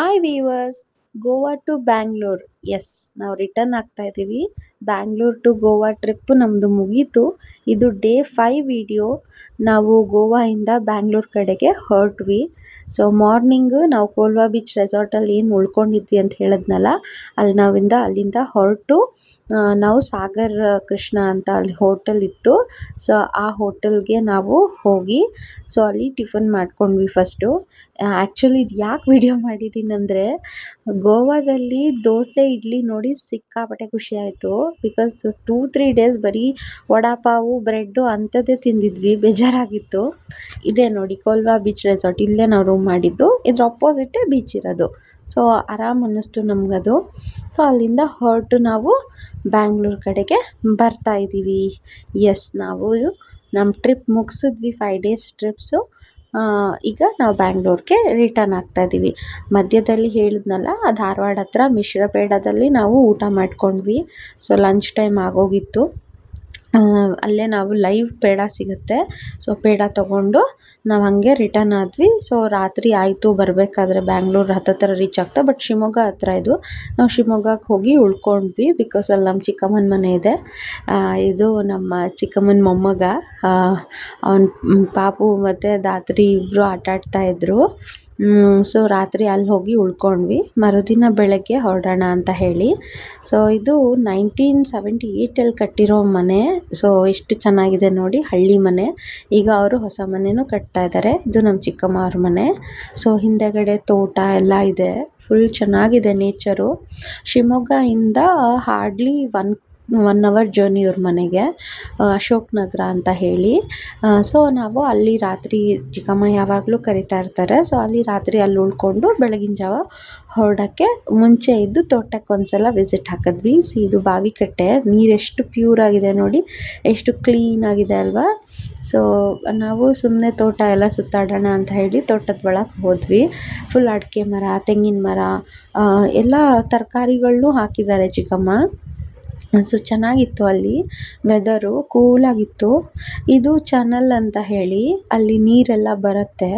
Hi viewers Goa to Bangalore yes ನಾವು return ಆಗ್ತಾ ಇದ್ದೀವಿ ಬ್ಯಾಂಗ್ಳೂರ್ ಟು ಗೋವಾ ಟ್ರಿಪ್ ನಮ್ಮದು ಮುಗೀತು. ಇದು ಡೇ ಫೈವ್ ವಿಡಿಯೋ ನಾವು ಗೋವಾಯಿಂದ ಬ್ಯಾಂಗ್ಳೂರ್ ಕಡೆಗೆ ಹೊರಟ್ವಿ. ಸೊ ಮಾರ್ನಿಂಗ್ ನಾವು ಕೋಲ್ವಾ ಬೀಚ್ ರೆಸಾರ್ಟಲ್ಲಿ ಏನು ಉಳ್ಕೊಂಡಿದ್ವಿ ಅಂತ ಹೇಳಿದ್ನಲ್ಲ, ಅಲ್ಲಿ ನಾವಿಂದ ಅಲ್ಲಿಂದ ಹೊರಟು ನಾವು ಸಾಗರ್ ಕೃಷ್ಣ ಅಂತ ಅಲ್ಲಿ ಹೋಟೆಲ್ ಇತ್ತು. ಸೊ ಆ ಹೋಟೆಲ್ಗೆ ನಾವು ಹೋಗಿ ಸೊ ಅಲ್ಲಿ ಟಿಫನ್ ಮಾಡ್ಕೊಂಡ್ವಿ ಫಸ್ಟು ಆ್ಯಕ್ಚುಲಿ ಇದು ಯಾಕೆ ವಿಡಿಯೋ ಮಾಡಿದ್ದೀನಿ ಅಂದರೆ ಗೋವಾದಲ್ಲಿ ದೋಸೆ ಇಡ್ಲಿ ನೋಡಿ ಸಿಕ್ಕಾಪಟ್ಟೆ ಖುಷಿ ಆಯಿತು. ಬಿಕಾಸ್ ಟೂ ತ್ರೀ ಡೇಸ್ ಬರೀ ವಡಾಪಾವು ಬ್ರೆಡ್ಡು ಅಂಥದ್ದೇ ತಿಂದಿದ್ವಿ. ಬೇಜಾರಾಗಿತ್ತು. ಇದೇ ನೋಡಿ ಕೋಲ್ವಾ ಬೀಚ್ ರೆಸಾರ್ಟ್ ಇಲ್ಲೇ ನಾವು ರೂಮ್ ಮಾಡಿದ್ದು. ಇದ್ರ ಅಪೋಸಿಟೇ ಬೀಚ್ ಇರೋದು. ಸೊ ಆರಾಮ್ ಅನ್ನಿಸ್ತು ನಮಗದು. ಸೊ ಅಲ್ಲಿಂದ ಹೊರಟು ನಾವು ಬ್ಯಾಂಗ್ಳೂರ್ ಕಡೆಗೆ ಬರ್ತಾ ಇದ್ದೀವಿ. ಎಸ್ ನಾವು ನಮ್ಮ ಟ್ರಿಪ್ ಮುಗಿಸಿದ್ವಿ. ಫೈವ್ ಡೇಸ್ ಟ್ರಿಪ್ಸು ಈಗ ನಾವು ಬ್ಯಾಂಗ್ಳೂರ್ಗೆ ರಿಟರ್ನ್ ಆಗ್ತಾ ಇದ್ದೀವಿ ಮಧ್ಯದಲ್ಲಿ ಹೇಳಿದ್ನಲ್ಲ, ಧಾರವಾಡ ಹತ್ರ ಮಿಶ್ರಪೇಡದಲ್ಲಿ ನಾವು ಊಟ ಮಾಡಿಕೊಂಡ್ವಿ. ಸೊ ಲಂಚ್ ಟೈಮ್ ಆಗೋಗಿತ್ತು. ಅಲ್ಲೇ ನಾವು ಲೈವ್ ಪೇಡ ಸಿಗುತ್ತೆ. ಸೊ ಪೇಡ ತೊಗೊಂಡು ನಾವು ಹಾಗೆ ರಿಟರ್ನ್ ಆದ್ವಿ. ಸೊ ರಾತ್ರಿ ಆಯಿತು, ಬರಬೇಕಾದ್ರೆ ಬ್ಯಾಂಗ್ಳೂರ್ ಹತ್ತತ್ರ ರೀಚ್ ಆಗ್ತಾ ಬಟ್ ಶಿವಮೊಗ್ಗ ಹತ್ರ ಇದು. ನಾವು ಶಿವಮೊಗ್ಗಕ್ಕೆ ಹೋಗಿ ಉಳ್ಕೊಂಡ್ವಿ ಬಿಕಾಸ್ ಅಲ್ಲಿ ನಮ್ಮ ಚಿಕ್ಕಮ್ಮನ ಮನೆ ಇದೆ. ಇದು ನಮ್ಮ ಚಿಕ್ಕಮ್ಮನ ಮೊಮ್ಮಗ. ಅವನ, ಪಾಪು ಮತ್ತು ದಾತ್ರಿ ಇಬ್ಬರು ಆಟ ಆಡ್ತಾಯಿದ್ರು ಸೊ ರಾತ್ರಿ ಅಲ್ಲಿ ಹೋಗಿ ಉಳ್ಕೊಂಡ್ವಿ. ಮರುದಿನ ಬೆಳಗ್ಗೆ ಹೊರಡೋಣ ಅಂತ ಹೇಳಿ. ಸೊ ಇದು ನೈನ್ಟೀನ್ ಸೆವೆಂಟಿ ಏಯ್ಟಲ್ಲಿ ಕಟ್ಟಿರೋ ಮನೆ. ಸೊ ಎಷ್ಟು ಚೆನ್ನಾಗಿದೆ ನೋಡಿ, ಹಳ್ಳಿ ಮನೆ. ಈಗ ಅವರು ಹೊಸ ಮನೆಯೂ ಕಟ್ತಾ ಇದ್ದಾರೆ ಇದು ನಮ್ಮ ಚಿಕ್ಕಮ್ಮ ಅವ್ರ ಮನೆ. ಸೊ ಹಿಂದೆಗಡೆ ತೋಟ ಎಲ್ಲ ಇದೆ. ಫುಲ್ ಚೆನ್ನಾಗಿದೆ ನೇಚರು ಶಿವಮೊಗ್ಗದಿಂದ hardly one one hour journey ಇವ್ರ ಮನೆಗೆ ಅಶೋಕ್ ನಗರ ಅಂತ ಹೇಳಿ. ಸೊ ನಾವು ಅಲ್ಲಿ ರಾತ್ರಿ ಚಿಕ್ಕಮ್ಮ ಯಾವಾಗಲೂ ಕರಿತಾ ಇರ್ತಾರೆ. ಸೊ ಅಲ್ಲಿ ರಾತ್ರಿ ಅಲ್ಲಿ ಉಳ್ಕೊಂಡು ಬೆಳಗಿನ ಜಾವ ಹೊರಡೋಕ್ಕೆ ಮುಂಚೆ ಇದ್ದು ತೋಟಕ್ಕೆ ಒಂದ್ಸಲ ವಿಸಿಟ್ ಹಾಕಿದ್ವಿ. ಸಿ ಇದು ಬಾವಿಕಟ್ಟೆ. ನೀರು ಎಷ್ಟು ಪ್ಯೂರ್ ಆಗಿದೆ ನೋಡಿ. ಎಷ್ಟು ಕ್ಲೀನ್ ಆಗಿದೆ ಅಲ್ವಾ? ಸೊ ನಾವು ಸುಮ್ಮನೆ ತೋಟ ಎಲ್ಲ ಸುತ್ತಾಡೋಣ ಅಂತ ಹೇಳಿ ತೋಟದ ಒಳಗೆ ಹೋದ್ವಿ. ಫುಲ್ ಅಡಿಕೆ ಮರ, ತೆಂಗಿನ ಮರ ಎಲ್ಲ ತರಕಾರಿಗಳನ್ನೂ ಹಾಕಿದ್ದಾರೆ ಚಿಕ್ಕಮ್ಮ. ಸೊ ಚೆನ್ನಾಗಿತ್ತು ಅಲ್ಲಿ. ವೆದರು ಕೂಲಾಗಿತ್ತು ಇದು ಚನಲ್ ಅಂತ ಹೇಳಿ ಅಲ್ಲಿ ನೀರೆಲ್ಲ ಬರುತ್ತೆ.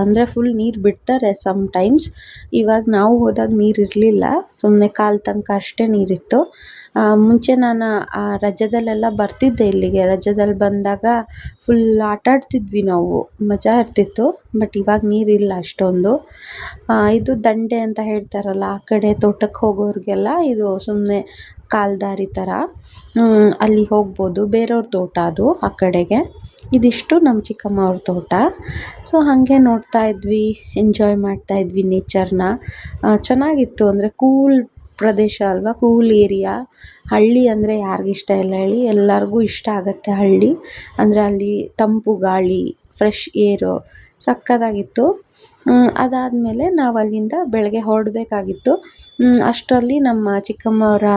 ಅಂದರೆ ಫುಲ್ ನೀರು ಬಿಡ್ತಾರೆ ಸಮ್ ಟೈಮ್ಸ್ ಇವಾಗ ನಾವು ಹೋದಾಗ ನೀರು ಇರಲಿಲ್ಲ. ಸುಮ್ಮನೆ ಕಾಲು ತನಕ ಅಷ್ಟೇ ನೀರಿತ್ತು. ಮುಂಚೆ ನಾನು ಆ ರಜದಲ್ಲೆಲ್ಲ ಬರ್ತಿದ್ದೆ ಇಲ್ಲಿಗೆ. ರಜದಲ್ಲಿ ಬಂದಾಗ ಫುಲ್ ಆಟ ಆಡ್ತಿದ್ವಿ ನಾವು. ಮಜಾ ಇರ್ತಿತ್ತು ಬಟ್ ಇವಾಗ ನೀರಿಲ್ಲ ಅಷ್ಟೊಂದು. ಇದು ದಂಡೆ ಅಂತ ಹೇಳ್ತಾರಲ್ಲ, ಆ ಕಡೆ ತೋಟಕ್ಕೆ ಹೋಗೋರಿಗೆಲ್ಲ ಇದು ಸುಮ್ಮನೆ ಕಾಲ್ದಾರಿ ಥರ. ಅಲ್ಲಿ ಹೋಗ್ಬೋದು. ಬೇರೆಯವ್ರ ತೋಟ ಅದು ಆ ಕಡೆಗೆ. ಇದಿಷ್ಟು ನಮ್ಮ ಚಿಕ್ಕಮ್ಮ ಅವ್ರ ತೋಟ. ಸೊ, ಹಾಗೆ ನೋಡ್ತಾ ಇದ್ವಿ ಎಂಜಾಯ್ ಮಾಡ್ತಾ ಇದ್ವಿ ನೇಚರ್ನ ಚೆನ್ನಾಗಿತ್ತು ಅಂದರೆ ಕೂಲ್ ಪ್ರದೇಶ ಅಲ್ವಾ? ಕೂಲ್ ಏರಿಯಾ ಹಳ್ಳಿ ಅಂದರೆ ಯಾರಿಗಿಷ್ಟ ಇಲ್ಲ ಹೇಳಿ. ಎಲ್ಲರಿಗೂ ಇಷ್ಟ ಆಗುತ್ತೆ ಹಳ್ಳಿ. ಅಂದರೆ ಅಲ್ಲಿ ತಂಪು ಗಾಳಿ ಫ್ರೆಶ್ ಏರು ಸಕ್ಕತ್ತಾಗಿತ್ತು ಅದಾದಮೇಲೆ ನಾವು ಅಲ್ಲಿಂದ ಬೆಳಗ್ಗೆ ಹೊರಡ್ಬೇಕಾಗಿತ್ತು. ಅಷ್ಟರಲ್ಲಿ ನಮ್ಮ ಚಿಕ್ಕಮ್ಮವರ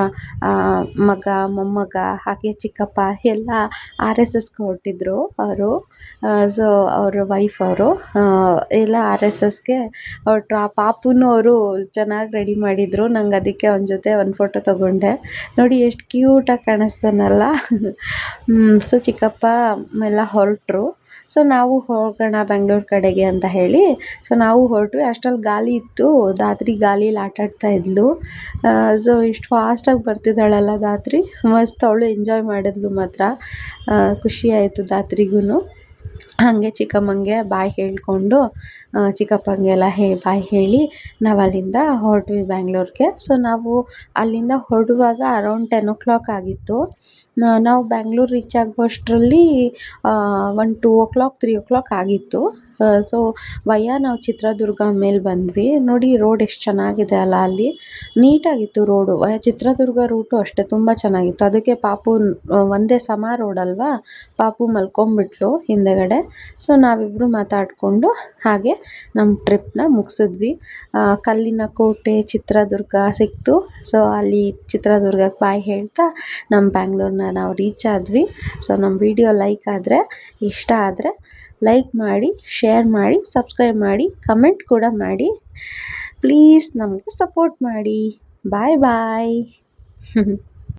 ಮಗ, ಮೊಮ್ಮಗ, ಹಾಗೆ ಚಿಕ್ಕಪ್ಪ ಎಲ್ಲ ಆರ್ ಎಸ್ ಎಸ್ಗೆ ಹೊರಟಿದ್ರು ಅವರು. ಸೊ ಅವ್ರ ವೈಫ್ ಅವರು. ಎಲ್ಲ ಆರ್ ಎಸ್ ಎಸ್ಗೆ ಹೊರಟ್ರು. ಆ ಪಾಪುನೂ ಅವರು ಚೆನ್ನಾಗಿ ರೆಡಿ ಮಾಡಿದರು. ನಂಗೆ ಅದಕ್ಕೆ ಅವನ ಜೊತೆ ಒಂದು ಫೋಟೋ ತೊಗೊಂಡೆ. ನೋಡಿ ಎಷ್ಟು ಕ್ಯೂಟಾಗಿ ಕಾಣಿಸ್ತಾನಲ್ಲ. ಸೊ ಚಿಕ್ಕಪ್ಪ ಎಲ್ಲ ಹೊರಟ್ರು. ಸೊ ನಾವು ಹೋಗೋಣ ಬೆಂಗ್ಳೂರು ಕಡೆಗೆ ಅಂತ ಹೇಳಿ ಸೊ ನಾವು ಹೊರಟ್ವಿ. ಅಷ್ಟ್ರಲ್ಲಿ ಗಾಲಿ ಇತ್ತು. ದಾತ್ರಿ ಗಾಲೀಲಿ ಆಟ ಆಡ್ತಾ ಇದ್ಲು ಸೊ ಇಷ್ಟು ಫಾಸ್ಟಾಗಿ ಬರ್ತಿದ್ದಾಳಲ್ಲ ದಾತ್ರಿ. ಮಸ್ತ್ ಅವಳು ಎಂಜಾಯ್ ಮಾಡಿದ್ಲು ಮಾತ್ರ. ಖುಷಿ ಆಯಿತು ದಾತ್ರಿಗೂ ಹಾಗೆ ಚಿಕ್ಕಮ್ಮನಿಗೆ ಬಾಯ್ ಹೇಳಿಕೊಂಡು ಚಿಕ್ಕಪ್ಪಂಗೆಲ್ಲ ಹೇ, ಬಾಯ್ ಹೇಳಿ ನಾವು ಅಲ್ಲಿಂದ ಹೊರಟ್ವಿ ಬ್ಯಾಂಗ್ಳೂರಿಗೆ. ಸೊ ನಾವು ಅಲ್ಲಿಂದ ಹೊರಡುವಾಗ ಅರೌಂಡ್ ಟೆನ್ ಓ ಕ್ಲಾಕ್ ಆಗಿತ್ತು ನಾವು Bangalore reach ಆಗುವಷ್ಟರಲ್ಲಿ one two o'clock three o'clock ಆಗಿತ್ತು. ಸೊ ವಯ್ಯಾ ನಾವು ಚಿತ್ರದುರ್ಗ ಮೇಲೆ ಬಂದ್ವಿ. ನೋಡಿ ರೋಡ್ ಎಷ್ಟು ಚೆನ್ನಾಗಿದೆ ಅಲ್ಲ ಅಲ್ಲಿ. ನೀಟಾಗಿತ್ತು ರೋಡು ಚಿತ್ರದುರ್ಗ ರೂಟು ಅಷ್ಟೇ ತುಂಬ ಚೆನ್ನಾಗಿತ್ತು. ಅದಕ್ಕೆ ಪಾಪು ಒಂದೇ ಸಮ ರೋಡ್ ಅಲ್ವಾ? ಪಾಪು ಮಲ್ಕೊಂಬಿಟ್ಲು ಹಿಂದೆಗಡೆ. ಸೊ ನಾವಿಬ್ಬರು ಮಾತಾಡಿಕೊಂಡು ಹಾಗೆ ನಮ್ಮ ಟ್ರಿಪ್ನ ಮುಗಿಸಿದ್ವಿ. ಕಲ್ಲಿನ ಕೋಟೆ, ಚಿತ್ರದುರ್ಗ ಸಿಕ್ತು. ಸೊ ಅಲ್ಲಿ ಚಿತ್ರದುರ್ಗಕ್ಕೆ ಬಾಯ್ ಹೇಳ್ತಾ ನಮ್ಮ ಬ್ಯಾಂಗ್ಳೂರನ್ನ ನಾವು ರೀಚ್ ಆದ್ವಿ. ಸೊ ನಮ್ಮ ವಿಡಿಯೋ ಲೈಕ್ ಆದರೆ, ಇಷ್ಟ ಆದರೆ ಲೈಕ್ ಮಾಡಿ ಶೇರ್ ಮಾಡಿ ಸಬ್ಸ್ಕ್ರೈಬ್ ಮಾಡಿ ಕಮೆಂಟ್ ಕೂಡ ಮಾಡಿ. ಪ್ಲೀಸ್ ನಮಗೆ ಸಪೋರ್ಟ್ ಮಾಡಿ. ಬಾಯ್ ಬಾಯ್